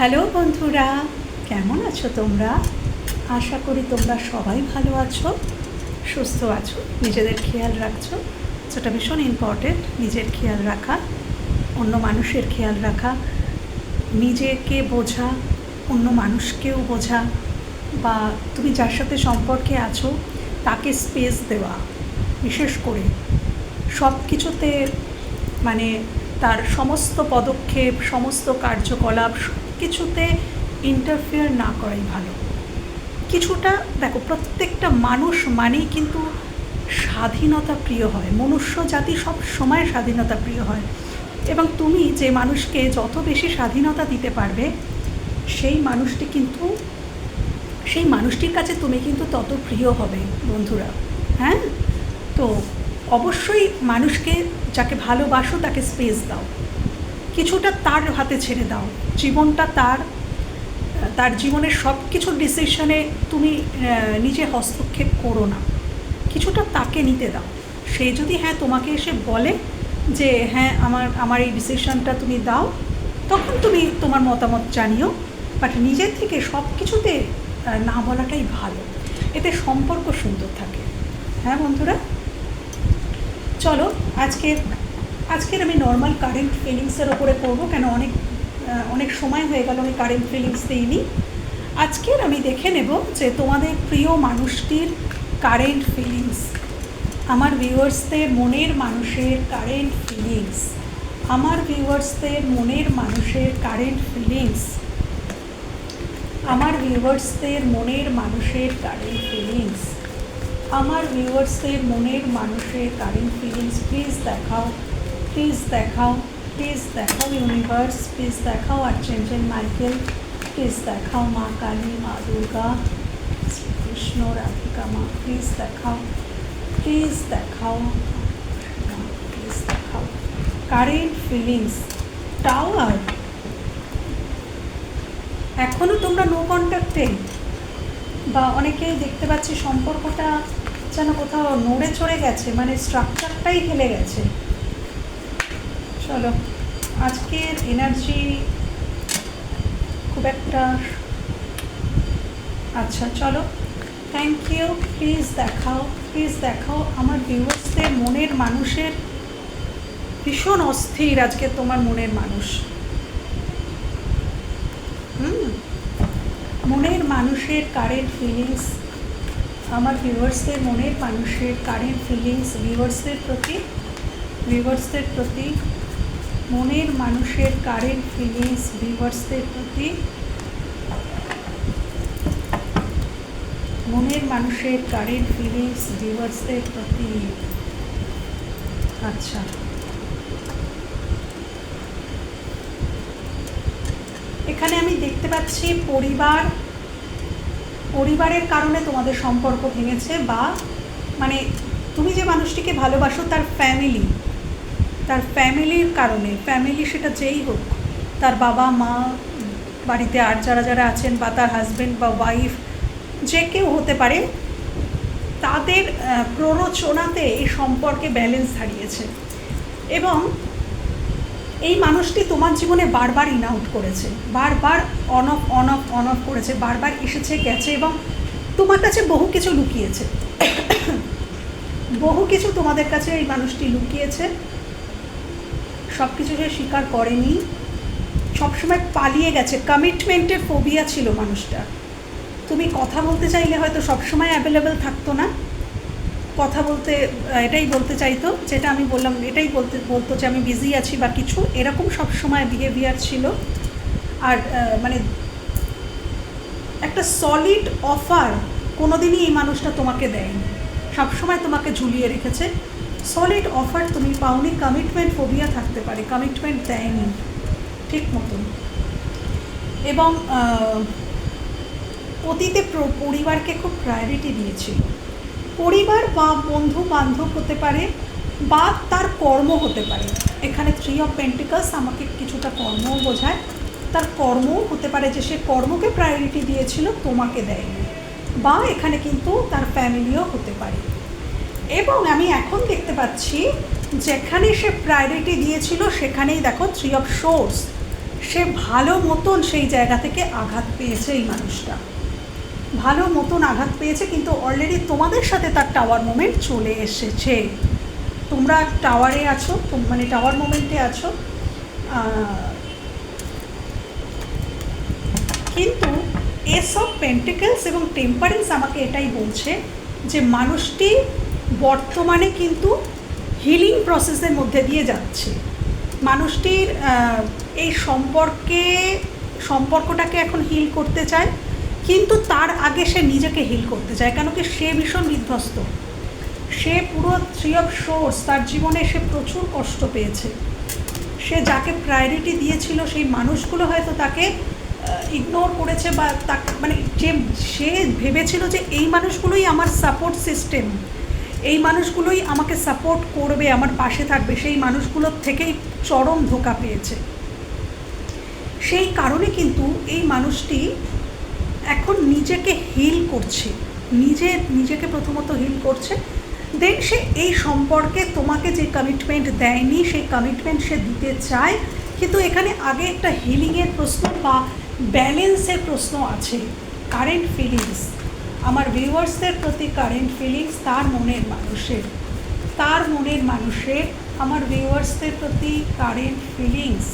Hello বন্ধুরা, কেমন আছো তোমরা? আশা করি তোমরা সবাই ভালো আছো, সুস্থ আছো, নিজেদের খেয়াল রাখছো। সেটা ভীষণ ইম্পর্টেন্ট নিজের খেয়াল রাখা, অন্য মানুষের খেয়াল রাখা, নিজেকে বোঝা, অন্য মানুষকেও বোঝা, বা তুমি যার সাথে সম্পর্কে আছো, তাকে স্পেস দেওয়া, বিশেষ করে সব কিছুতে মানে তার সমস্ত পদক্ষেপ, সমস্ত কার্যকলাপ কিছুতে ইন্টারফেয়ার না করাই ভালো। কিছুটা, দেখো, প্রত্যেকটা মানুষ মানেই কিন্তু স্বাধীনতা প্রিয় হয়। মনুষ্য জাতি সব সময় স্বাধীনতা প্রিয় হয়। এবং তুমি যে মানুষকে যত বেশি স্বাধীনতা দিতে পারবে, সেই মানুষটি কিন্তু, সেই মানুষটির কাছে তুমি কিন্তু তত প্রিয় হবে, বন্ধুরা। হ্যাঁ? তো অবশ্যই মানুষকে যাকে ভালোবাসো তাকে স্পেস দাও। কিছুটা তার হাতে ছেড়ে দাও। জীবনটা তার তার জীবনের সব কিছু ডিসিশনে তুমি নিজে হস্তক্ষেপ করো না। কিছুটা তাকে নিতে দাও। সে যদি হ্যাঁ তোমাকে এসে বলে যে হ্যাঁ আমার আমার এই ডিসিশনটা তুমি দাও, তখন তুমি তোমার মতামত জানিও। বাট নিজের থেকে সব কিছুতে না বলাটাই ভালো। এতে সম্পর্ক সুন্দর থাকে। হ্যাঁ বন্ধুরা? চলো, আজকের আজকের আমি নর্মাল কারেন্ট ফিলিংসের ওপরে করব কেন অনেক অনেক সময় হয়ে গেল আমি কারেন্ট ফিলিংস দিইনি। আজকের আমি দেখে নেব যে তোমাদের প্রিয় মানুষটির কারেন্ট ফিলিংস আমার ভিউয়ার্সদের মনের মানুষের কারেন্ট ফিলিংস আমার ভিউয়ার্সদের মনের মানুষের কারেন্ট ফিলিংস আমার ভিউয়ার্সদের মনের মানুষের কারেন্ট ফিলিংস আমার ভিউয়ার্সদের মনের মানুষের কারেন্ট ফিলিংস প্লিজ দেখাও। প্লিজ দেখাও প্লিজ দেখাও ইউনিভার্স প্লিজ দেখাও আর্চেঞ্জেল মাইকেল প্লিজ দেখাও মা কালী, মা দুর্গা কৃষ্ণ রাধিকা মা প্লিজ দেখাও প্লিজ দেখাও প্লিজ দেখাও। কারেন্ট ফিলিংস টাওয়ার এখনও তোমরা নো কন্ট্যাক্টে বা অনেকেই দেখতে পাচ্ছি সম্পর্কটা যেন কোথাও নড়ে চড়ে গেছে মানে স্ট্রাকচারটাই হেলে গেছে। চলো, আজকের এনার্জি খুব একটা আচ্ছা চলো। থ্যাংক ইউ প্লিজ দেখাও প্লিজ দেখাও। আমার ভিউয়ার্সদের মনের মানুষের ভীষণ অস্থির আজকে তোমার মনের মানুষ। হুম? মনের মানুষের কারেন্ট ফিলিংস আমার ভিউয়ার্সদের মনের মানুষের কারেন্ট ফিলিংস ভিউয়ার্সদের প্রতি ভিউয়ার্সদের প্রতি মনের মানুষের কারেন্ট ফিলিংস ভিউয়ার্সদের প্রতি মনের মানুষের কারেন্ট ফিলিংস ভিউয়ার্সদের প্রতি। আচ্ছা। এখানে আমি দেখতে পাচ্ছি পরিবার, পরিবারের কারণে তোমাদের সম্পর্ক ভেঙেছে বা মানে তুমি যে মানুষটিকে ভালোবাসো তার ফ্যামিলি তার ফ্যামিলির কারণে, ফ্যামিলি সেটা যেই হোক, তার বাবা, মা, বাড়িতে আর যারা যারা আছেন বা তার হাজব্যান্ড বা ওয়াইফ যে কেউ হতে পারে, তাদের প্ররোচনাতে এই সম্পর্কে ব্যালেন্স হারিয়েছে। এবং এই মানুষটি তোমার জীবনে বারবার ইন আউট করেছে, বারবার on off on off on off করেছে, বারবার এসেছে, গেছে এবং তোমার কাছে বহু কিছু লুকিয়েছে। বহু কিছু তোমাদের কাছে এই মানুষটি লুকিয়েছে। সব কিছু সে স্বীকার করেনি। সবসময় পালিয়ে গেছে। কমিটমেন্টের ফোবিয়া ছিল মানুষটা তুমি কথা বলতে চাইলে হয়তো সবসময় অ্যাভেলেবেল থাকতো না। কথা বলতে এটাই বলতে চাইতো, যেটা আমি বললাম, এটাই বলতে, বলতো যে আমি বিজি আছি বা কিছু। এরকম সব সময় বিহেভিয়ার ছিল। আর মানে একটা সলিড অফার কোনোদিনই এই মানুষটা তোমাকে দেয়নি। সবসময় তোমাকে ঝুলিয়ে রেখেছে। সলিড অফার তুমি পাওনি কমিটমেন্ট ফোবিয়া থাকতে পারে কমিটমেন্ট দেয়নি, ঠিক মতন। এবং অতীতে পরিবারকে খুব প্রায়োরিটি দিয়েছিল পরিবার বা বন্ধু বান্ধব হতে পারে বা তার কর্ম হতে পারে। এখানে থ্রি অফ পেন্টিকালস আমাকে কিছুটা কর্মও বোঝায়। তার কর্মও হতে পারে যে সে কর্মকে প্রায়োরিটি দিয়েছিল, তোমাকে দেয়নি। বা এখানে কিন্তু তার ফ্যামিলিও হতে পারে। এবং আমি এখন দেখতে পাচ্ছি যেখানে সে প্রায়োরিটি দিয়েছিল, সেখানেই দেখো থ্রি অফ সোর্স সে ভালো মতন সেই জায়গা থেকে আঘাত পেয়েছে এই মানুষটা। ভালো মতন আঘাত পেয়েছে, কিন্তু অলরেডি তোমাদের সাথে তার টাওয়ার মোমেন্ট চলে এসেছে। তোমরা টাওয়ারে আছো মানে টাওয়ার মোমেন্টে আছো। কিন্তু এস অফ পেন্টিকেলস এবং টেম্পারেন্স আমাকে এটাই বলছে যে মানুষটি বর্তমানে কিন্তু হিলিং প্রসেসের মধ্যে দিয়ে যাচ্ছে। মানুষটির এই সম্পর্কে, সম্পর্কটাকে এখন হিল করতে চায়, কিন্তু তার আগে সে নিজেকে হিল করতে চায়, কেন কি সে ভীষণ বিধ্বস্ত। সে পুরো থ্রি অফ সোর্স তার জীবনে সে প্রচুর কষ্ট পেয়েছে। সে যাকে প্রায়োরিটি দিয়েছিল, সেই মানুষগুলো হয়তো তাকে ইগনোর করেছে বা তাকে মানে যে, সে ভেবেছিল যে এই মানুষগুলোই আমার সাপোর্ট সিস্টেম এই মানুষগুলোই আমাকে সাপোর্ট করবে, আমার পাশে থাকবে। সেই মানুষগুলোর থেকেই চরম ধোকা পেয়েছে। সেই কারণে কিন্তু এই মানুষটি এখন নিজেকে হিল করছে। নিজে, নিজেকে প্রথমত হিল করছে। দেন সে এই সম্পর্কে তোমাকে যে কমিটমেন্ট দেয়নি, সেই কমিটমেন্ট সে দিতে চায়। কিন্তু এখানে আগে একটা হিলিংয়ের প্রশ্ন বা ব্যালেন্সের প্রশ্ন আছে। কারেন্ট ফিলিংস আমার ভিউয়ার্সদের প্রতি কারেন্ট ফিলিংস তার মনের মানুষের। তার মনের মানুষের আমার ভিউয়ার্সদের প্রতি কারেন্ট ফিলিংস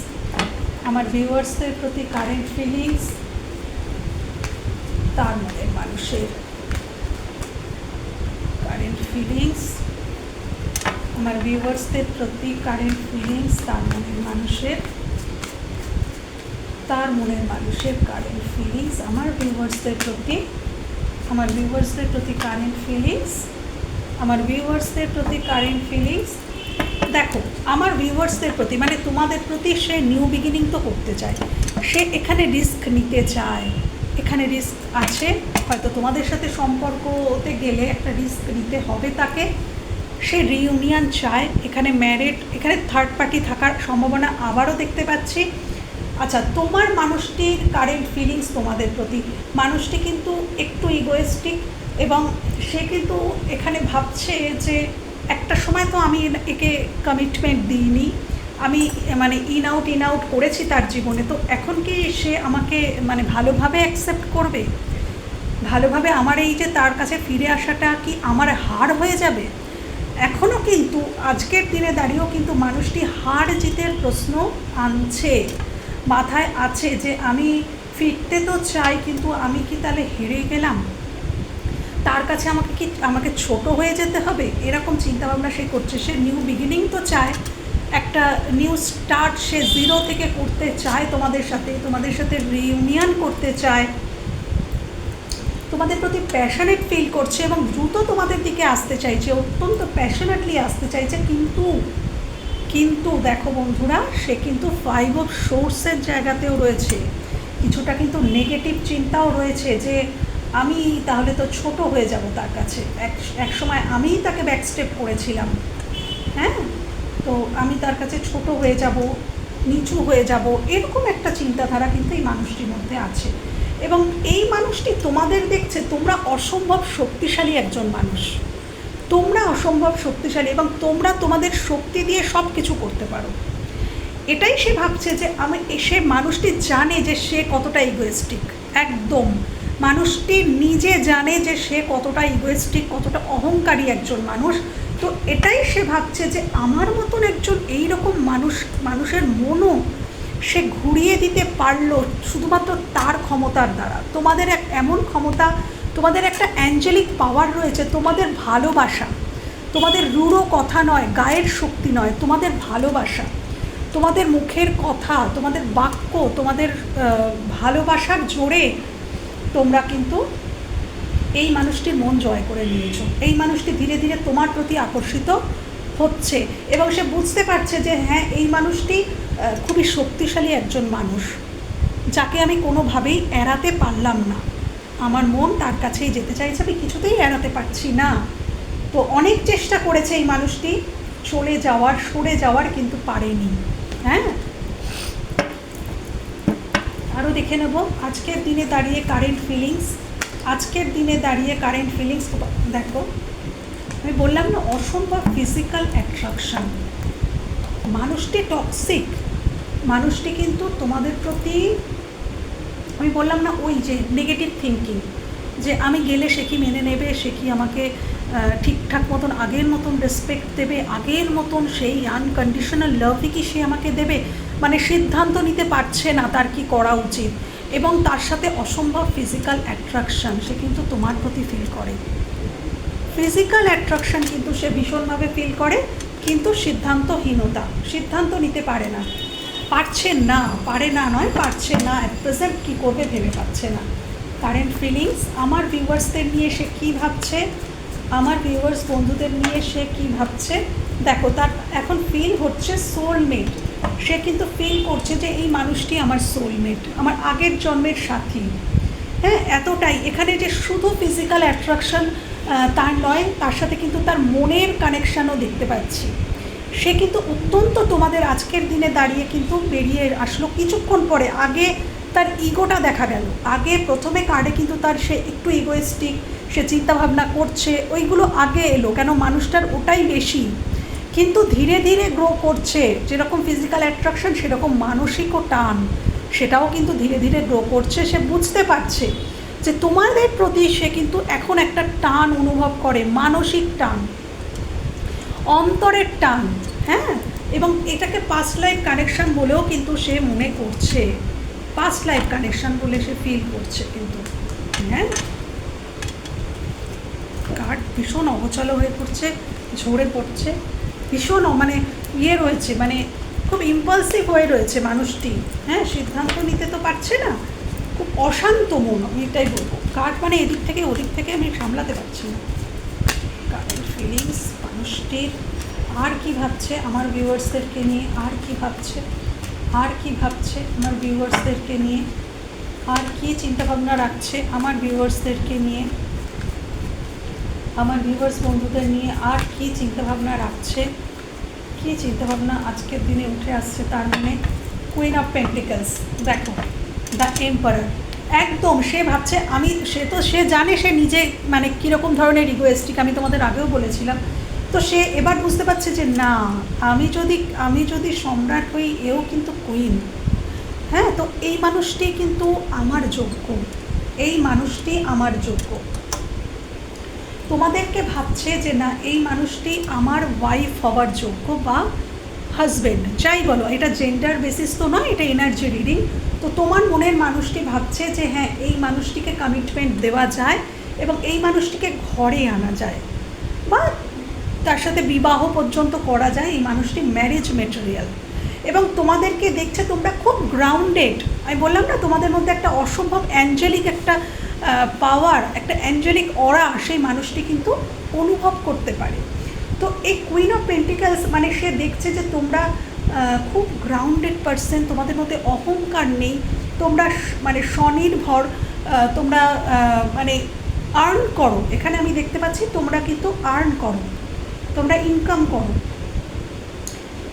আমার ভিউয়ার্সদের প্রতি কারেন্ট ফিলিংস তার মনের মানুষের। কারেন্ট ফিলিংস আমার ভিউয়ার্সদের প্রতি কারেন্ট ফিলিংস তার মনের মানুষের। তার মনের মানুষের কারেন্ট ফিলিংস আমার ভিউয়ার্সদের প্রতি আমার ভিউয়ার্সদের প্রতি কারেন্ট ফিলিংস আমার ভিউয়ার্সদের প্রতি কারেন্ট ফিলিংস দেখো, আমার ভিউয়ার্সদের প্রতি মানে তোমাদের প্রতি সে নিউ বিগিনিং তো করতে চায়। সে এখানে রিস্ক নিতে চায়, এখানে রিস্ক আছে, হয়তো তোমাদের সাথে সম্পর্কতে গেলে একটা রিস্ক নিতে হবে তাকে। সে রিউনিয়ন চায়, এখানে ম্যারিড এখানে থার্ড পার্টি থাকার সম্ভাবনা আবারও দেখতে পাচ্ছি। আচ্ছা তোমার মানুষটির কারেন্ট ফিলিংস তোমাদের প্রতি? মানুষটি কিন্তু একটু ইগোয়েস্টিক এবং সে কিন্তু এখানে ভাবছে যে একটা সময় তো আমি একে কমিটমেন্ট দিইনি। আমি মানে ইন আউট ইন আউট করেছি তার জীবনে। তো এখন কি সে আমাকে মানে ভালোভাবে অ্যাকসেপ্ট করবে? ভালোভাবে আমার এই যে তার কাছে ফিরে আসাটা কি আমার হার হয়ে যাবে? এখনও কিন্তু আজকের দিনে দাঁড়িয়েও কিন্তু মানুষটি হার জিতের প্রশ্ন আনছে। মাথায় আছে যে আমি ফিরতে তো চাই, কিন্তু আমি কি তাহলে হেরে গেলাম? তার কাছে আমাকে কি, আমাকে ছোট হয়ে যেতে হবে? এরকম চিন্তাভাবনা সে করছে। সে নিউ বিগিনিং তো চায়। একটা নিউ স্টার্ট সে জিরো থেকে করতে চায় তোমাদের সাথে তোমাদের সাথে রিউনিয়ন করতে চায়। তোমাদের প্রতি প্যাশনেট ফিল করছে এবং দ্রুত তোমাদের দিকে আসতে চাইছে, অত্যন্ত প্যাশনেটলি আসতে চাইছে। কিন্তু কিন্তু দেখো বন্ধুরা, সে কিন্তু ফাইভ অফ সোর্সের জায়গাতেও রয়েছে। কিছুটা কিন্তু নেগেটিভ চিন্তাও রয়েছে যে, আমি তাহলে তো ছোট হয়ে যাব তার কাছে। এক এক সময় আমিই তাকে ব্যাকস্টেপ করেছিলাম। হ্যাঁ? তো আমি তার কাছে ছোট হয়ে যাব, নিচু হয়ে যাব, এরকম একটা চিন্তাধারা কিন্তু এই মানুষটির মধ্যে আছে। এবং এই মানুষটি তোমাদের দেখছে, তোমরা অসম্ভব শক্তিশালী একজন মানুষ। তোমরা অসম্ভব শক্তিশালী এবং তোমরা তোমাদের শক্তি দিয়ে সব কিছু করতে পারো। এটাই সে ভাবছে যে আমি সে মানুষটি জানে যে সে কতটা ইগোয়েস্টিক একদম। মানুষটি নিজে জানে যে সে কতটা ইগোয়েস্টিক কতটা অহংকারী একজন মানুষ। তো এটাই সে ভাবছে যে আমার মতন একজন এই রকম মানুষ, মানুষের মনও সে ঘুরিয়ে দিতে পারল শুধুমাত্র তার ক্ষমতার দ্বারা। তোমাদের এক, এমন ক্ষমতা, তোমাদের একটা অ্যাঞ্জেলিক পাওয়ার রয়েছে, তোমাদের ভালোবাসা। তোমাদের রূঢ় কথা নয়, গায়ের শক্তি নয়, তোমাদের ভালোবাসা। তোমাদের মুখের কথা, তোমাদের বাক্য, তোমাদের ভালোবাসার জোরে তোমরা কিন্তু এই মানুষটির মন জয় করে নিয়েছো। এই মানুষটি ধীরে ধীরে তোমার প্রতি আকর্ষিত হচ্ছে এবং সে বুঝতে পারছে যে হ্যাঁ এই মানুষটি খুবই শক্তিশালী একজন মানুষ, যাকে আমি কোনোভাবেই এড়াতে পারলাম না। আমার মন তার কাছেই যেতে চাইছে, আমি কিছুতেই এড়াতে পারছি না। তো অনেক চেষ্টা করেছে এই মানুষটি, চলে যাওয়ার, সরে যাওয়ার কিন্তু পারেনি। হ্যাঁ? আরও দেখে নেব। আজকের দিনে দাঁড়িয়ে কারেন্ট ফিলিংস আজকের দিনে দাঁড়িয়ে কারেন্ট ফিলিংস দেখো, আমি বললাম না, অসম্ভব ফিজিক্যাল অ্যাট্রাকশন মানুষটি টক্সিক মানুষটি কিন্তু তোমাদের প্রতি, আমি বললাম না ওই যে নেগেটিভ থিঙ্কিং যে আমি গেলে সে কি মেনে নেবে, সে কি আমাকে ঠিকঠাক মতন, আগের মতন রেসপেক্ট দেবে, আগের মতন সেই আনকন্ডিশনাল লাভই কি সে আমাকে দেবে? মানে সিদ্ধান্ত নিতে পারছে না তার কি করা উচিত। এবং তার সাথে অসম্ভব ফিজিক্যাল অ্যাট্রাকশন সে কিন্তু তোমার প্রতি ফিল করে। ফিজিক্যাল অ্যাট্রাকশন কিন্তু সে ভীষণভাবে ফিল করে, কিন্তু সিদ্ধান্তহীনতা, সিদ্ধান্ত নিতে পারে না। পারছে না, পারে না নয়, পারছে না অ্যাট প্রেজেন্ট কী করবে ভেবে পাচ্ছে না। কারেন্ট ফিলিংস আমার ভিউয়ার্সদের নিয়ে সে কী ভাবছে? আমার ভিউয়ার্স বন্ধুদের নিয়ে সে কী ভাবছে? দেখো, তার এখন ফিল হচ্ছে সোলমেট সে কিন্তু ফিল করছে যে এই মানুষটি আমার সোলমেট আমার আগের জন্মের সাথী। হ্যাঁ এতটাই। এখানে যে শুধু ফিজিক্যাল অ্যাট্রাকশন তার নয়, তার সাথে কিন্তু তার মনের কানেকশানও দেখতে পাচ্ছি। সে কিন্তু অত্যন্ত তোমাদের আজকের দিনে দাঁড়িয়ে কিন্তু বেরিয়ে আসলো কিছুক্ষণ পরে। আগে তার ইগোটা দেখা গেল। আগে প্রথমে কার্ডে কিন্তু তার সে একটু ইগোয়েস্টিক সে চিন্তাভাবনা করছে, ওইগুলো আগে এলো, কেন মানুষটার ওটাই বেশি। কিন্তু ধীরে ধীরে গ্রো করছে, যেরকম ফিজিক্যাল অ্যাট্রাকশন সেরকম মানসিকও টান, সেটাও কিন্তু ধীরে ধীরে গ্রো করছে, সে বুঝতে পারছে যে তোমাদের প্রতি সে কিন্তু এখন একটা টান অনুভব করে, মানসিক টান, অন্তরের টান হ্যাঁ? এবং এটাকে পাস্ট লাইফ কানেকশান বলেও কিন্তু সে মনে করছে। পাস্ট লাইফ কানেকশন বলে সে ফিল করছে কিন্তু হ্যাঁ? ভীষণ অবচল হয়ে পড়ছে, ঝরে পড়ছে, ভীষণ মানে ইয়ে রয়েছে মানে খুব ইম্পালসিভ হয়ে রয়েছে মানুষটি। হ্যাঁ সিদ্ধান্ত নিতে তো পারছে না। খুব অশান্ত মন, আমি এটাই বলব। কার্ড মানে এদিক থেকে ওদিক থেকে আমি সামলাতে পারছি না। কার্ডের ফিলিংস মানুষটির, আর কি ভাবছে আমার ভিউয়ার্সদেরকে নিয়ে, আর কি ভাবছে, আর কি ভাবছে আমার ভিউয়ার্সদেরকে নিয়ে, আর কি চিন্তাভাবনা রাখছে আমার ভিউয়ার্সদেরকে নিয়ে আমার ভিউয়ার্স বন্ধুদের নিয়ে আর কি চিন্তাভাবনা রাখছে? কি চিন্তাভাবনা আজকের দিনে উঠে আসছে তার মানে কুইন অফ পেন্টিকলস দেখো দ্য এম্পারার একদম, সে ভাবছে, আমি, সে তো, সে জানে সে নিজে মানে কীরকম ধরনের ইগোয়েস্টিক আমি তোমাদের আগেও বলেছিলাম। তো সে এবার বুঝতে পারছে যে না, আমি যদি আমি যদি সম্রাট হই, এও কিন্তু কুইন হ্যাঁ তো এই মানুষটি কিন্তু আমার যোগ্য। এই মানুষটি আমার যোগ্য। তোমাদেরকে ভাবছে যে না, এই মানুষটি আমার ওয়াইফ হওয়ার যোগ্য বা হাজবেন্ড যাই বলো, এটা জেন্ডার বেসিস তো নয়, এটা এনার্জি রিডিং তো তোমার মনের মানুষটি ভাবছে যে হ্যাঁ এই মানুষটিকে কমিটমেন্ট দেওয়া যায় এবং এই মানুষটিকে ঘরে আনা যায়। বা তার সাথে বিবাহ পর্যন্ত করা যায়, এই মানুষটি ম্যারেজ মেটেরিয়াল এবং তোমাদেরকে দেখছে তোমরা খুব গ্রাউন্ডেড আমি বললাম না, তোমাদের মধ্যে একটা অসম্ভব অ্যাঞ্জেলিক একটা পাওয়ার, একটা অ্যাঞ্জেলিক অরা সেই মানুষটি কিন্তু অনুভব করতে পারে। তো এই কুইন অফ পেন্টিক্যালস মানে সে দেখছে যে তোমরা খুব গ্রাউন্ডেড পার্সন তোমাদের মধ্যে অহংকার নেই, তোমরা মানে স্বনির্ভর তোমরা মানে আর্ন করো। এখানে আমি দেখতে পাচ্ছি তোমরা কিন্তু আর্ন করো, তোমরা ইনকাম করো।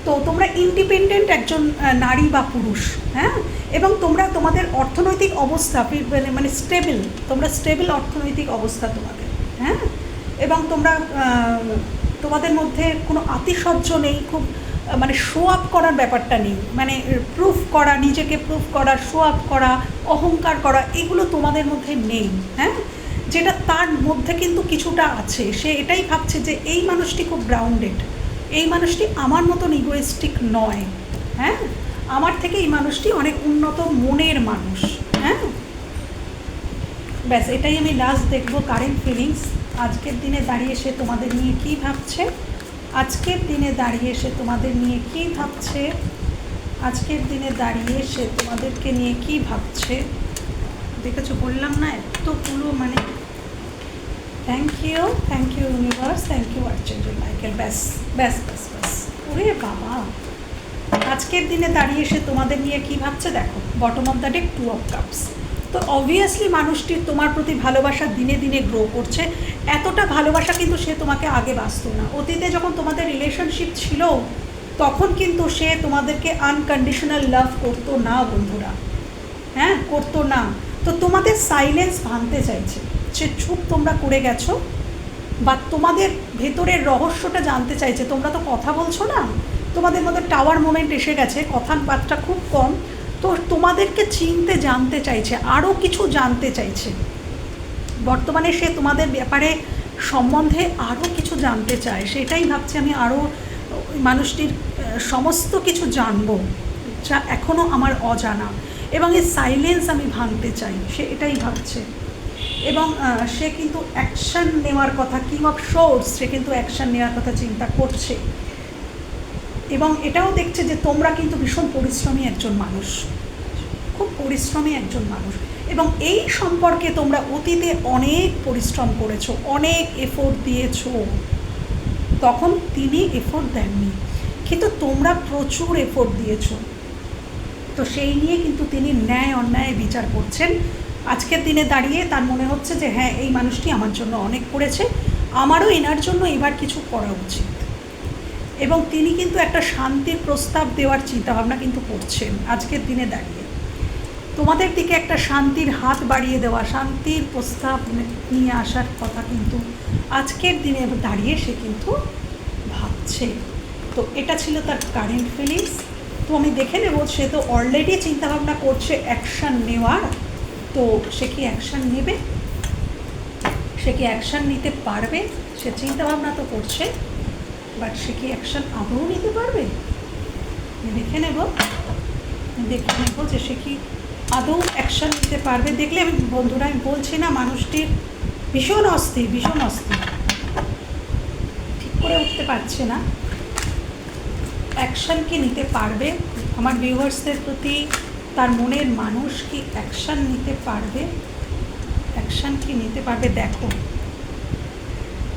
তো তোমরা ইন্ডিপেন্ডেন্ট একজন নারী বা পুরুষ হ্যাঁ? এবং তোমরা তোমাদের অর্থনৈতিক অবস্থা মানে মানে স্টেবল তোমরা স্টেবল অর্থনৈতিক অবস্থা তোমাদের হ্যাঁ? এবং তোমরা তোমাদের মধ্যে কোনো আতিশয্য নেই, খুব মানে শো আপ করার ব্যাপারটা নেই মানে প্রুফ করা, নিজেকে প্রুফ করা শো আপ করা, অহংকার করা, এগুলো তোমাদের মধ্যে নেই হ্যাঁ? যেটা তার মধ্যে কিন্তু কিছুটা আছে, সে এটাই ভাবছে যে এই মানুষটি খুব গ্রাউন্ডেড এই মানুষটি আমার মতন ইগোয়েস্টিক নয় হ্যাঁ? আমার থেকে এই মানুষটি অনেক উন্নত মনের মানুষ হ্যাঁ? ব্যাস, এটাই আমি লাস্ট দেখব কারেন্ট ফিলিংস আজকের দিনে দাঁড়িয়ে সে তোমাদের নিয়ে কী ভাবছে? আজকের দিনে দাঁড়িয়ে সে তোমাদের নিয়ে কী ভাবছে? আজকের দিনে দাঁড়িয়ে সে তোমাদেরকে নিয়ে কী ভাবছে? দেখেছ, বললাম না এতগুলো মানে thank you thank you universe thank you archangel Michael ব্যাস ব্যাস ব্যাস ব্যাস। ওরে বাবা। আজকের দিনে দাঁড়িয়ে সে তোমাদের নিয়ে কী ভাবছে দেখো? Bottom of the deck two of cups তো অবভিয়াসলি মানুষটির তোমার প্রতি ভালোবাসা দিনে দিনে গ্রো করছে। এতটা ভালোবাসা কিন্তু সে তোমাকে আগে বাঁচত না। অতীতে যখন তোমাদের রিলেশনশিপ ছিল, তখন কিন্তু সে তোমাদেরকে আনকন্ডিশনাল লাভ করতো না বন্ধুরা। হ্যাঁ করতো না। তো তোমাদের সাইলেন্স ভাঙতে চাইছে। সে চুপ তোমরা করে গেছো? বা তোমাদের ভেতরের রহস্যটা জানতে চাইছে, তোমরা তো কথা বলছো না? তোমাদের মধ্যে টাওয়ার মোমেন্ট এসে গেছে কথার বার্তা খুব কম। তো তোমাদেরকে চিনতে জানতে চাইছে আরও কিছু জানতে চাইছে। বর্তমানে সে তোমাদের ব্যাপারে সম্বন্ধে আরও কিছু জানতে চায়, সেটাই ভাবছি আমি আরও মানুষটির সমস্ত কিছু জানব, যা এখনও আমার অজানা। এবং এই সাইলেন্স আমি ভাঙতে চাই, সে এটাই ভাবছে। এবং সে কিন্তু অ্যাকশান নেওয়ার কথা কিং অফ শোর্স সে কিন্তু অ্যাকশান নেওয়ার কথা চিন্তা করছে। এবং এটাও দেখছে যে তোমরা কিন্তু ভীষণ পরিশ্রমী একজন মানুষ। খুব পরিশ্রমী একজন মানুষ। এবং এই সম্পর্কে তোমরা অতীতে অনেক পরিশ্রম করেছ, অনেক এফোর্ট দিয়েছ। তখন তিনি এফোর্ট দেননি। কিন্তু তোমরা প্রচুর এফোর্ট দিয়েছ। তো সেই নিয়ে কিন্তু তিনি ন্যায় অন্যায় বিচার করছেন। আজকের দিনে দাঁড়িয়ে তার মনে হচ্ছে যে হ্যাঁ এই মানুষটি আমার জন্য অনেক করেছে। আমারও এনার জন্য এবার কিছু করা উচিত। এবং তিনি কিন্তু একটা শান্তির প্রস্তাব দেওয়ার চিন্তাভাবনা কিন্তু করছেন আজকের দিনে দাঁড়িয়ে। তোমাদের দিকে একটা শান্তির হাত বাড়িয়ে দেওয়া, শান্তির প্রস্তাব নিয়ে আসার কথা কিন্তু আজকের দিনে দাঁড়িয়ে সে কিন্তু ভাবছে। তো এটা ছিল তার কারেন্ট ফিলিংস তো আমি দেখে নেব, সে তো অলরেডি চিন্তাভাবনা করছে অ্যাকশান নেওয়ার। তো সে কি অ্যাকশান নেবে? সে কি অ্যাকশান নিতে পারবে? সে চিন্তাভাবনা তো করছে বাট সে কি অ্যাকশান আদৌ নিতে পারবে? দেখে নেব। দেখে নেব যে সে কি আদৌ অ্যাকশান নিতে পারবে। দেখলে আমি বন্ধুরা, আমি বলছি না, মানুষটির ভীষণ অস্থির ভীষণ অস্থির। ঠিক করে উঠতে পারছে না। অ্যাকশান কি নিতে পারবে? আমার ভিউয়ার্সদের প্রতি তার মনের মানুষ কি অ্যাকশান নিতে পারবে? অ্যাকশান কি নিতে পারবে? দেখো।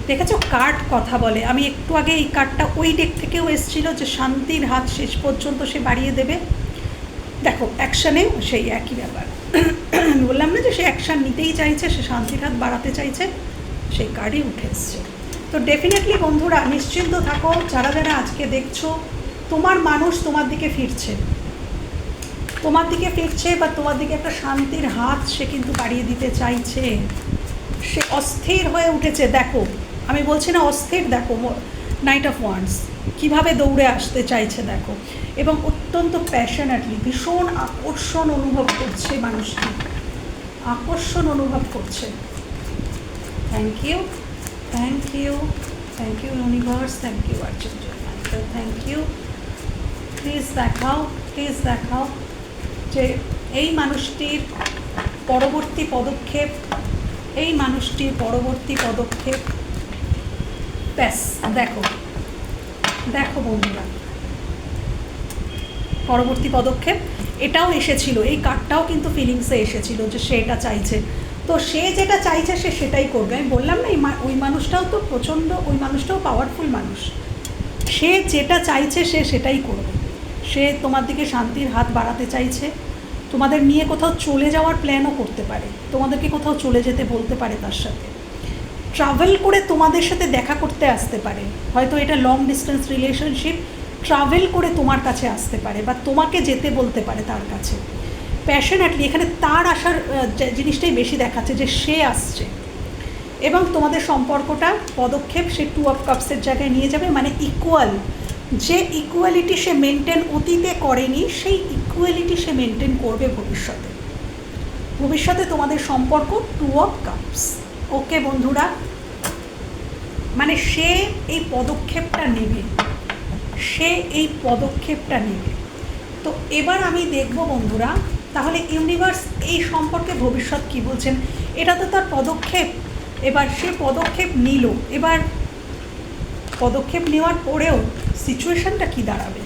দেখেছ? কার্ড কথা বলে। আমি একটু আগে এই কার্ডটা ওই ডেক থেকেও এসেছিল যে শান্তির হাত শেষ পর্যন্ত সে বাড়িয়ে দেবে। দেখো অ্যাকশানেও সেই একই ব্যাপার। বললাম না যে সে অ্যাকশান নিতেই চাইছে, সে শান্তির হাত বাড়াতে চাইছে, সেই কার্ডই উঠে এসছে। তো ডেফিনেটলি বন্ধুরা, নিশ্চিন্ত থাকো, যারা যারা আজকে দেখছ, তোমার মানুষ তোমার দিকে ফিরছে। তোমার দিকে ফিরছে বা তোমার দিকে একটা শান্তির হাত সে কিন্তু বাড়িয়ে দিতে চাইছে। সে অস্থির হয়ে উঠেছে, দেখো। আমি বলছি না অস্থির, দেখো নাইট অফ ওয়ান্স কীভাবে দৌড়ে আসতে চাইছে, দেখো। এবং অত্যন্ত প্যাশনেটলি ভীষণ আকর্ষণ অনুভব করছে মানুষটি। আকর্ষণ অনুভব করছে। Thank you thank you thank you universe thank you archangel thank you please দেখাও প্লিজ দেখাও। যে এই মানুষটির পরবর্তী পদক্ষেপ, এই মানুষটির পরবর্তী পদক্ষেপ, ব্যাস, দেখো। দেখো বন্ধুরা। পরবর্তী পদক্ষেপ, এটাও এসেছিল, এই কার্ডটাও কিন্তু ফিলিংসে এসেছিল যে সে এটা চাইছে। তো সে যেটা চাইছে, সে সেটাই করবে। আমি বললাম না ওই মানুষটাও তো প্রচণ্ড, ওই মানুষটাও পাওয়ারফুল মানুষ। সে যেটা চাইছে, সে সেটাই করবে। সে তোমার দিকে শান্তির হাত বাড়াতে চাইছে। তোমাদের নিয়ে কোথাও চলে যাওয়ার প্ল্যানও করতে পারে। তোমাদেরকে কোথাও চলে যেতে বলতে পারে তার সাথে। ট্রাভেল করে তোমাদের সাথে দেখা করতে আসতে পারে। হয়তো এটা লং ডিস্টেন্স রিলেশনশিপ ট্রাভেল করে তোমার কাছে আসতে পারে বা তোমাকে যেতে বলতে পারে তার কাছে। প্যাশনেটলি এখানে তার আসার জিনিসটাই বেশি দেখাচ্ছে যে সে আসছে। এবং তোমাদের সম্পর্কটা পদক্ষেপ সে টু অফ কাপসের জায়গায় নিয়ে যাবে মানে ইকুয়াল যে ইকুয়ালিটি সে মেনটেন অতীতে করেনি, সেই ইকুয়ালিটি সে মেনটেন করবে ভবিষ্যতে। ভবিষ্যতে তোমাদের সম্পর্ক টু অফ কাপস ওকে বন্ধুরা? মানে সে এই পদক্ষেপটা নেবে। সে এই পদক্ষেপটা নেবে। তো এবার আমি দেখব বন্ধুরা, তাহলে ইউনিভার্স এই সম্পর্কে ভবিষ্যৎ কি বলছেন? এটা তো তার পদক্ষেপ। এবার সে পদক্ষেপ নিল। এবার পদক্ষেপ নেওয়ার পরেও সিচুয়েশনটা কি দাঁড়াবে?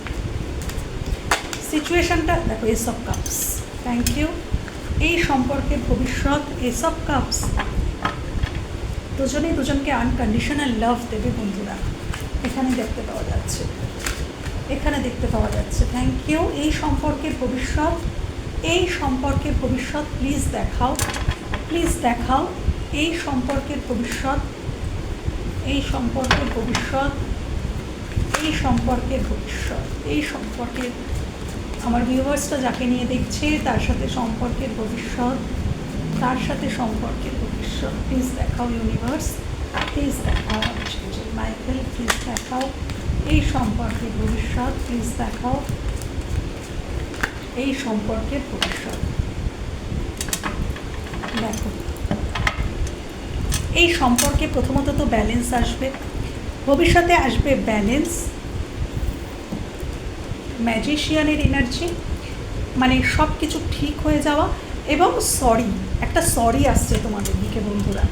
সিচুয়েশনটা দেখো এসব কাপস থ্যাংক ইউ এই সম্পর্কের ভবিষ্যৎ এসব কাপস দুজনেই দুজনকে আনকন্ডিশনাল লাভ দেবে বন্ধুরা। এখানে দেখতে পাওয়া যাচ্ছে। এখানে দেখতে পাওয়া যাচ্ছে। থ্যাংক ইউ এই সম্পর্কের ভবিষ্যৎ, এই সম্পর্কের ভবিষ্যৎ প্লিজ দেখাও। প্লিজ দেখাও। এই সম্পর্কের ভবিষ্যৎ, এই সম্পর্কের ভবিষ্যৎ এই সম্পর্কের ভবিষ্যৎ, এই সম্পর্কের আমার ভিউয়ার্সটা যাকে নিয়ে দেখছে, তার সাথে সম্পর্কের ভবিষ্যৎ, তার সাথে সম্পর্কের ভবিষ্যৎ। প্লিজ দেখাও ইউনিভার্স প্লিজ দেখাও মাইকেল প্লিজ দেখাও এই সম্পর্কে ভবিষ্যৎ প্লিজ দেখাও এই সম্পর্কের ভবিষ্যৎ। দেখো, এই সম্পর্কে প্রথমত তো ব্যালেন্স আসবে, ভবিষ্যতে আসবে ব্যালেন্স ম্যাজিশিয়ানের এনার্জি মানে সব কিছু ঠিক হয়ে যাওয়া এবং সরি একটা সরি আসছে তোমাদের দিকে বন্ধুরা।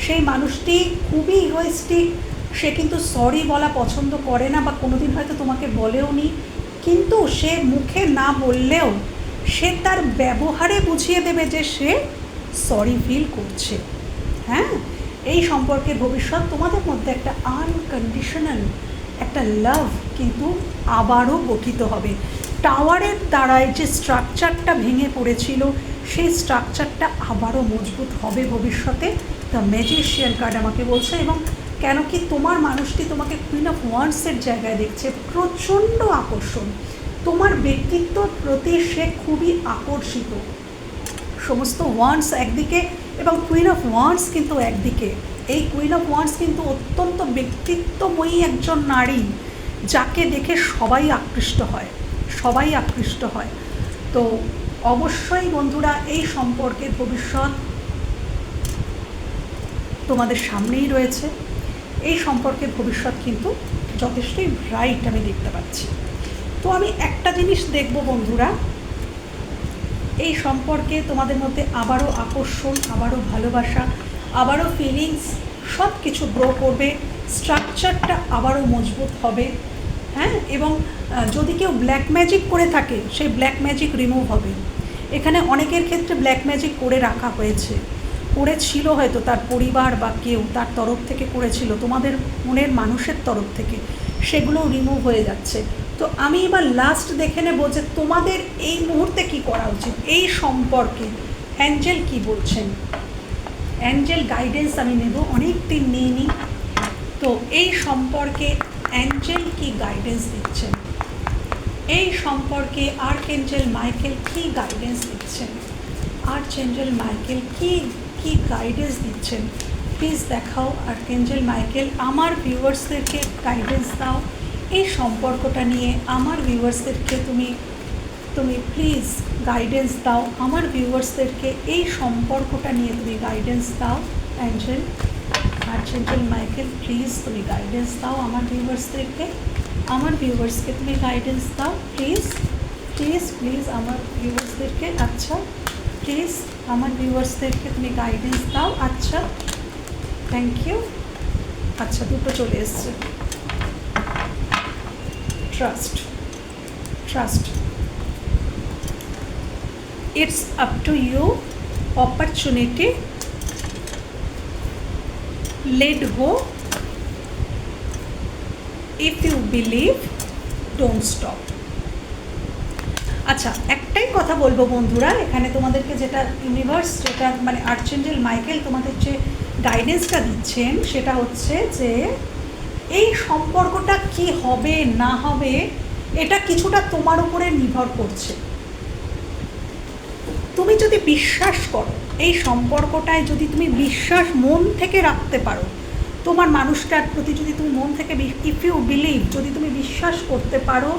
সেই মানুষটি খুবই ইগোয়েস্টিক সে কিন্তু সরি বলা পছন্দ করে না বা কোনোদিন হয়তো তোমাকে বলেও নি, কিন্তু সে মুখে না বললেও সে তার ব্যবহারে বুঝিয়ে দেবে যে সে সরি ফিল করছে। হ্যাঁ? এই সম্পর্কে ভবিষ্যৎ তোমাদের মধ্যে একটা আনকন্ডিশনাল একটা লাভ কিন্তু আবারও গঠিত হবে। টাওয়ারের দ্বারায় যে স্ট্রাকচারটা ভেঙে পড়েছিল, সেই স্ট্রাকচারটা আবারও মজবুত হবে ভবিষ্যতে। দ্য ম্যাজিশিয়ান কার্ড আমাকে বলছে এবং কেন কি তোমার মানুষটি তোমাকে কুইন অফ ওয়ান্সের জায়গায় দেখছে। প্রচণ্ড আকর্ষণ। তোমার ব্যক্তিত্বর প্রতি সে খুবই আকর্ষিত। সমস্ত ওয়ান্স একদিকে এবং কুইন অফ ওয়ান্স কিন্তু একদিকে। এই কুইন অফ ওয়ান্স কিন্তু অত্যন্ত ব্যক্তিত্বময়ী একজন নারী, যাকে দেখে সবাই আকৃষ্ট হয়, সবাই আকৃষ্ট হয়। তো অবশ্যই বন্ধুরা, এই সম্পর্কের ভবিষ্যৎ তোমাদের সামনেই রয়েছে। এই সম্পর্কের ভবিষ্যৎ কিন্তু যথেষ্টই ব্রাইট আমি দেখতে পাচ্ছি। তো আমি একটা জিনিস দেখব বন্ধুরা, এই সম্পর্কে তোমাদের মধ্যে আবারও আকর্ষণ, আবারও ভালোবাসা আবারও ফিলিংস সব কিছু গ্রো করবে স্ট্রাকচারটা আবারও মজবুত হবে হ্যাঁ? এবং যদি কেউ ব্ল্যাক ম্যাজিক করে থাকে, সেই ব্ল্যাক ম্যাজিক রিমুভ হবে। এখানে অনেকের ক্ষেত্রে ব্ল্যাক ম্যাজিক করে রাখা হয়েছে। করেছিল হয়তো তার পরিবার বা কেউ, তার তরফ থেকে করেছিল, তোমাদের মনের মানুষের তরফ থেকে। সেগুলো রিমুভ হয়ে যাচ্ছে। তো আমি এবার লাস্ট দেখে নেব যে তোমাদের এই মুহূর্তে কি করা উচিত? এই সম্পর্কে অ্যাঞ্জেল কি বলছেন? অ্যাঞ্জেল গাইডেন্স আমি নেব অনেক দিন নিয়ে নিই তো এই সম্পর্কে অ্যাঞ্জেল কি গাইডেন্স দিচ্ছেন? এই সম্পর্কে আর্কেঞ্জেল মাইকেল কি গাইডেন্স দিচ্ছেন? আর্চেঞ্জেল মাইকেল কি কি গাইডেন্স দিচ্ছেন? প্লিজ দেখাও, আর্কেঞ্জেল মাইকেল, আমার ভিউয়ার্সদেরকে গাইডেন্স দাও। এই সম্পর্কটা নিয়ে আমার ভিউয়ার্সদেরকে তুমি তুমি প্লিজ গাইডেন্স দাও। আমার ভিউয়ার্সদেরকে এই সম্পর্কটা নিয়ে তুমি গাইডেন্স দাও। অ্যাঞ্জেল আর্চেঞ্জেল মাইকেল প্লিজ তুমি গাইডেন্স দাও আমার ভিউয়ার্সদেরকে আমার ভিউয়ার্সকে তুমি গাইডেন্স দাও প্লিজ প্লিজ প্লিজ আমার ভিউয়ার্সদেরকে আচ্ছা। প্লিজ আমার ভিউয়ার্সদেরকে তুমি গাইডেন্স দাও আচ্ছা। থ্যাংক ইউ আচ্ছা দুটো চলে এসছে। Trust trust it's up to you opportunity let go. If you believe, don't stop. আচ্ছা একটাই কথা বলব বন্ধুরা, এখানে তোমাদেরকে যেটা ইউনিভার্স যেটা মানে আর্চেঞ্জেল মাইকেল তোমাদের যে গাইডেন্সটা দিচ্ছেন, সেটা হচ্ছে যে এই সম্পর্কটা কি হবে, না হবে, এটা কিছুটা তোমার উপরে নির্ভর করছে। যদি বিশ্বাস করো, এই সম্পর্কটায় যদি তুমি বিশ্বাস মন থেকে রাখতে পারো, তোমার মানুষটার প্রতি যদি তুমি মন থেকে ইফ ইউ বিলিভ যদি তুমি বিশ্বাস করতে পারো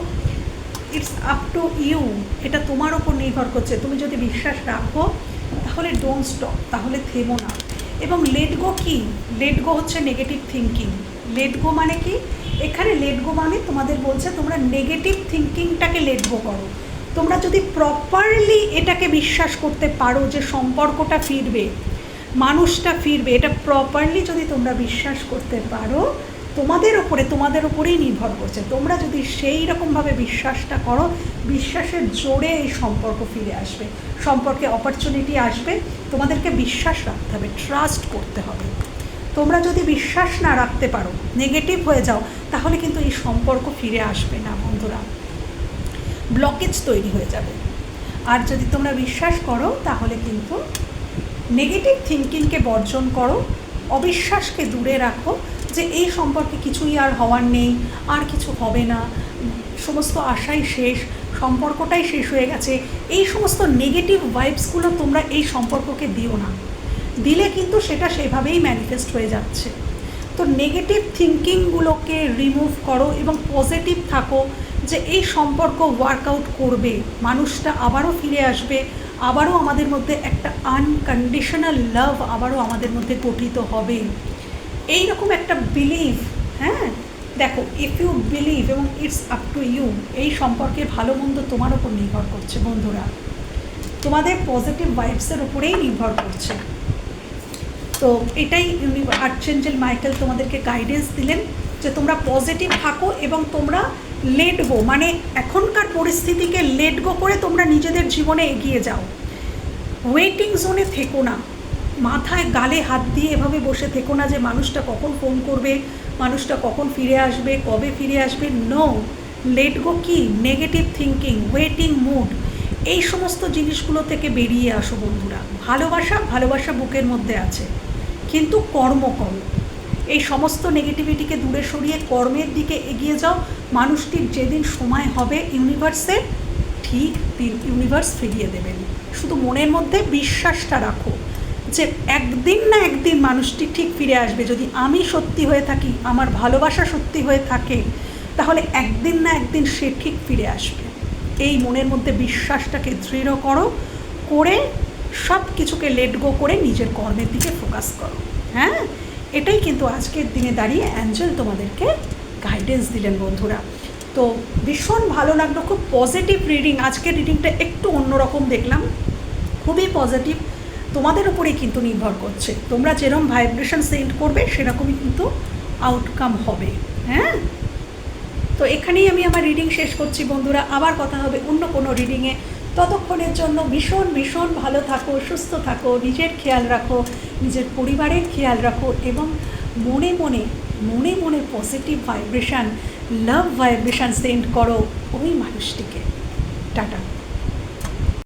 ইটস আপ টু ইউ এটা তোমার ওপর নির্ভর করছে। তুমি যদি বিশ্বাস রাখো, তাহলে ডোন্ট স্টপ তাহলে থেমো না। এবং লেট গো কি? লেট গো হচ্ছে নেগেটিভ থিঙ্কিং লেট গো মানে কি? এখানে লেট গো মানে তোমাদের বলছে তোমরা নেগেটিভ থিঙ্কিংটাকে লেট গো করো। তোমরা যদি প্রপারলি এটাকে বিশ্বাস করতে পারো যে সম্পর্কটা ফিরবে, মানুষটা ফিরবে, এটা প্রপারলি যদি তোমরা বিশ্বাস করতে পারো, তোমাদের ওপরে, তোমাদের ওপরেই নির্ভর করছে। তোমরা যদি সেই রকমভাবে বিশ্বাসটা করো, বিশ্বাসের জোরে এই সম্পর্ক ফিরে আসবে। সম্পর্কে অপরচুনিটি আসবে, তোমাদেরকে বিশ্বাস রাখতে হবে ট্রাস্ট করতে হবে। তোমরা যদি বিশ্বাস না রাখতে পারো নেগেটিভ হয়ে যাও, তাহলে কিন্তু এই সম্পর্ক ফিরে আসবে না, বন্ধুরা। ব্লকেজ তৈরি হয়ে যাবে। আর যদি তোমরা বিশ্বাস করো, তাহলে কিন্তু নেগেটিভ থিঙ্কিংকে বর্জন করো, অবিশ্বাসকে দূরে রাখো যে এই সম্পর্কে কিছুই আর হওয়ার নেই, আর কিছু হবে না, সমস্ত আশাই শেষ, সম্পর্কটাই শেষ হয়ে গেছে। এই সমস্ত নেগেটিভ ভাইবসগুলো তোমরা এই সম্পর্ককে দিও না। দিলে কিন্তু সেটা সেভাবেই ম্যানিফেস্ট হয়ে যাচ্ছে। তো নেগেটিভ থিঙ্কিংগুলোকে রিমুভ করো এবং পজিটিভ থাকো। যে এই সম্পর্ক ওয়ার্কআউট করবে, মানুষটা আবারও ফিরে আসবে, আবারও আমাদের মধ্যে একটা আনকন্ডিশনাল লাভ আবারও আমাদের মধ্যে গঠিত হবে। এই রকম একটা বিলিভ হ্যাঁ? দেখো ইফ ইউ বিলিভ এবং ইটস আপ টু ইউ এই সম্পর্কে ভালো মন্দ তোমার ওপর নির্ভর করছে বন্ধুরা। তোমাদের পজিটিভ ভাইবসের উপরেই নির্ভর করছে। তো এটাই আর্চেঞ্জেল মাইকেল তোমাদেরকে গাইডেন্স দিলেন যে তোমরা পজিটিভ থাকো এবং তোমরা লেট গো মানে এখনকার পরিস্থিতিকে লেট গো করে তোমরা নিজেদের জীবনে এগিয়ে যাও। ওয়েটিং জোনে থেকো না। মাথায় গালে হাত দিয়ে এভাবে বসে থেকো না যে মানুষটা কখন ফোন করবে, মানুষটা কখন ফিরে আসবে, কবে ফিরে আসবে। নো লেট গো কি? নেগেটিভ থিঙ্কিং ওয়েটিং মুড এই সমস্ত জিনিসগুলো থেকে বেরিয়ে আসো বন্ধুরা। ভালোবাসা ভালোবাসা বুকের মধ্যে আছে। কিন্তু কর্ম করো। এই সমস্ত নেগেটিভিটিকে দূরে সরিয়ে কর্মের দিকে এগিয়ে যাও। মানুষটির যেদিন সময় হবে ইউনিভার্সের ঠিক দিন ইউনিভার্স ফিরিয়ে দেবেন। শুধু মনের মধ্যে বিশ্বাসটা রাখো যে একদিন না একদিন মানুষটি ঠিক ফিরে আসবে। যদি আমি সত্যি হয়ে থাকি, আমার ভালোবাসা সত্যি হয়ে থাকে, তাহলে একদিন না একদিন সে ঠিক ফিরে আসবে। এই মনের মধ্যে বিশ্বাসটাকে দৃঢ় করো, করে সব কিছুকে লেট গো করে নিজের কর্মের দিকে ফোকাস করো। হ্যাঁ? এটাই কিন্তু আজকের দিনে দাঁড়িয়ে অ্যাঞ্জেল তোমাদেরকে গাইডেন্স দিলেন বন্ধুরা। তো ভীষণ ভালো লাগল, খুব পজিটিভ রিডিং আজকের রিডিংটা একটু অন্যরকম দেখলাম, খুবই পজিটিভ তোমাদের উপরেই কিন্তু নির্ভর করছে। তোমরা যেরকম ভাইব্রেশন সেন্ড করবে, সেরকমই কিন্তু আউটকাম হবে। হ্যাঁ? তো এখানেই আমি আমার রিডিং শেষ করছি বন্ধুরা। আবার কথা হবে অন্য কোনো রিডিংয়ে ততক্ষণের জন্য ভীষণ ভীষণ ভালো থাকো, সুস্থ থাকো, নিজের খেয়াল রাখো, নিজের পরিবারের খেয়াল রাখো এবং মনে মনে মনে মনে positive vibration love vibration send করো ওই মানুষটিকে। টাটা।